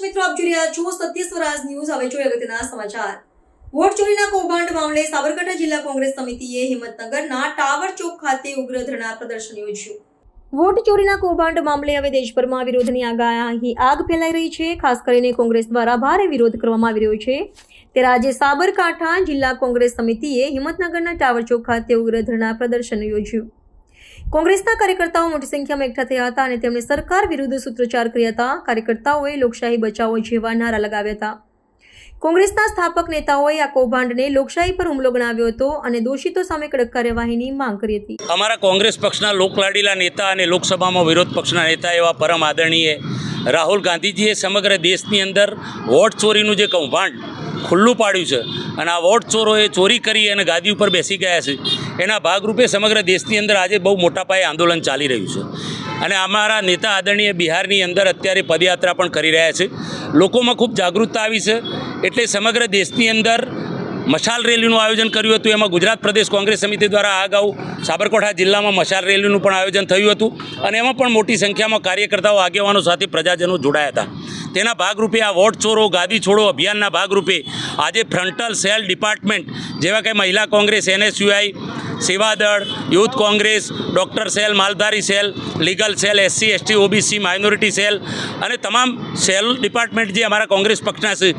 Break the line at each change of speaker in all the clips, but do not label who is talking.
મિત્રો, આપ જોઈ રહ્યા છો સત્ય સ્વરાજ ન્યૂઝ. હવે જોઈએ અગત્યના સમાચાર. વોટ ચોરીના કૌભાંડ મામલે સાબરકાંઠા જિલ્લા કોંગ્રેસ સમિતિએ હિંમતનગરના ટાવર ચોક ખાતે ઉગ્ર ધરણા પ્રદર્શન યોજ્યું. વોટ ચોરીના કૌભાંડ મામલે હવે દેશભરમાં વિરોધની આગાહી આગ ફેલાઈ રહી છે. ખાસ કરીને કોંગ્રેસ દ્વારા ભારે વિરોધ કરવામાં આવી રહ્યો છે. ત્યારે આજે સાબરકાંઠા જિલ્લા કોંગ્રેસ સમિતિએ હિંમતનગરના ટાવર ચોક ખાતે ઉગ્ર ધરણા પ્રદર્શન યોજ્યું. કોંગ્રેસના કાર્યકર્તાઓ મોટી સંખ્યામાં એકઠા થયા હતા અને તેમણે સરકાર વિરુદ્ધ સૂત્રોચ્ચાર કર્યા હતા. કાર્યકર્તાઓએ લોકશાહી બચાવો જેવા નારા લગાવ્યા હતા. કોંગ્રેસના સ્થાપક નેતાઓએ આ કૌભાંડને લોકશાહી પર હુમલો ગણાવ્યો હતો અને દોષિતો સામે કડક કાર્યવાહીની માંગ કરી હતી.
અમારા કોંગ્રેસ પક્ષના લોકલાડીલા નેતા અને લોકસભામાં વિરોધ પક્ષના નેતા એવા પરમ આદરણીય રાહુલ ગાંધીજીએ સમગ્ર દેશની અંદર વોટ ચોરીનું જે કૌભાંડ ખુલ્લું પાડ્યું છે અને આ વોટ ચોરોએ ચોરી કરી અને ગાદી ઉપર બેસી ગયા છે. એના ભાગરૂપે સમગ્ર દેશની અંદર આજે બહુ મોટા પાયે આંદોલન ચાલી રહ્યું છે. અને અમારા નેતા આદરણીય બિહારની અંદર અત્યારે પદયાત્રા પણ કરી રહ્યા છે. લોકોમાં ખૂબ જાગૃતતા આવી છે. એટલે સમગ્ર દેશની અંદર મશાલ રેલીનું આયોજન કર્યું હતું. એમાં ગુજરાત પ્રદેશ કોંગ્રેસ સમિતિ દ્વારા આ અગાઉ સાબરકાંઠા જિલ્લામાં મશાલ રેલીનું પણ આયોજન થયું હતું. અને એમાં પણ મોટી સંખ્યામાં કાર્યકર્તાઓ, આગેવાનો સાથે પ્રજાજનો જોડાયા હતા. તેના ભાગરૂપે આ વોટ ચોરો, ગાદી છોડો અભિયાનના ભાગરૂપે આજે ફ્રન્ટલ સેલ ડિપાર્ટમેન્ટ જેવા કે મહિલા Congress, NSUI Seva Dal, youth Congress, doctor cell, માલધારી cell, legal cell, SC, ST, OBC, minority cell અને તમામ સેલ ડિપાર્ટમેન્ટ જે અમારા કોંગ્રેસ પક્ષના છે,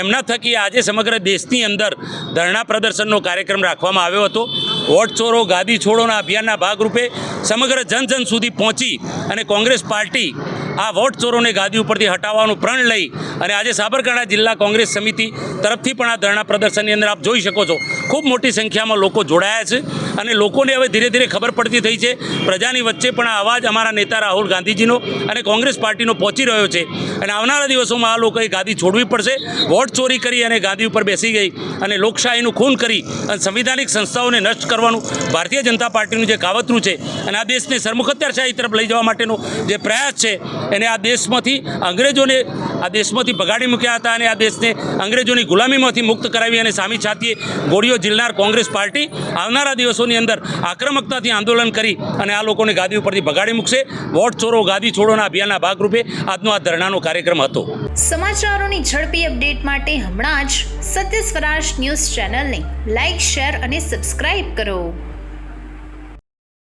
એમના થકી આજે સમગ્ર દેશની અંદર ધરણા પ્રદર્શનનો કાર્યક્રમ રાખવામાં આવ્યો હતો. વોટ ચોરો, ગાદી છોડોના અભિયાનના ભાગરૂપે સમગ્ર જન જન સુધી પહોંચી અને કોંગ્રેસ પાર્ટી આ વોટ ચોરોને ગાદી ઉપરથી હટાવવાનું પ્રણ લઈ અને આજે સાબરકાંઠા જિલ્લા કોંગ્રેસ સમિતિ તરફથી પણ આ ધરણા પ્રદર્શનની અંદર આપ જોઈ શકો છો. ખૂબ મોટી સંખ્યામાં લોકો જોડાયા છે અને લોકોને હવે ધીરે ધીરે ખબર પડતી થઈ છે. પ્રજાની વચ્ચે પણ આ અવાજ અમારા નેતા રાહુલ ગાંધીજીનો અને કોંગ્રેસ પાર્ટીનો પહોંચી રહ્યો છે. અને આવનારા દિવસોમાં આ લોકોએ ગાદી છોડવી પડશે. વોટ ચોરી કરી અને ગાદી ઉપર બેસી ગઈ અને લોકશાહીનું ખૂન કરી અને સંવિધાનિક સંસ્થાઓને નષ્ટ કરવાનું ભારતીય જનતા પાર્ટીનું જે કાવતરું છે અને આ દેશને સરમુખત્યારશાહી તરફ લઈ જવા માટેનો જે પ્રયાસ છે. એને આ દેશમાંથી અંગ્રેજોને આ દેશમાંથી ભગાડી મૂક્યા હતા અને આ દેશને અંગ્રેજોની ગુલામીમાંથી મુક્ત કરાવી અને સામી છાતીએ ગોળીઓ ઝીલનાર કોંગ્રેસ પાર્ટી આવનારા દિવસોની અંદર આક્રમકતાથી આંદોલન કરી અને આ લોકોને ગાદી ઉપરથી ભગાડી મૂકશે. વોટ ચોરો, ગાદી છોડોના અભિયાનના ભાગરૂપે આજનો આ ધરણાનો કાર્યક્રમ હતો.
સમાચારોની ઝડપી અપડેટ માટે હમણાં જ સત્ય સ્વરાજ ન્યૂઝ ચેનલને લાઇક શેર અને સબસ્ક્રાઇબ કરો.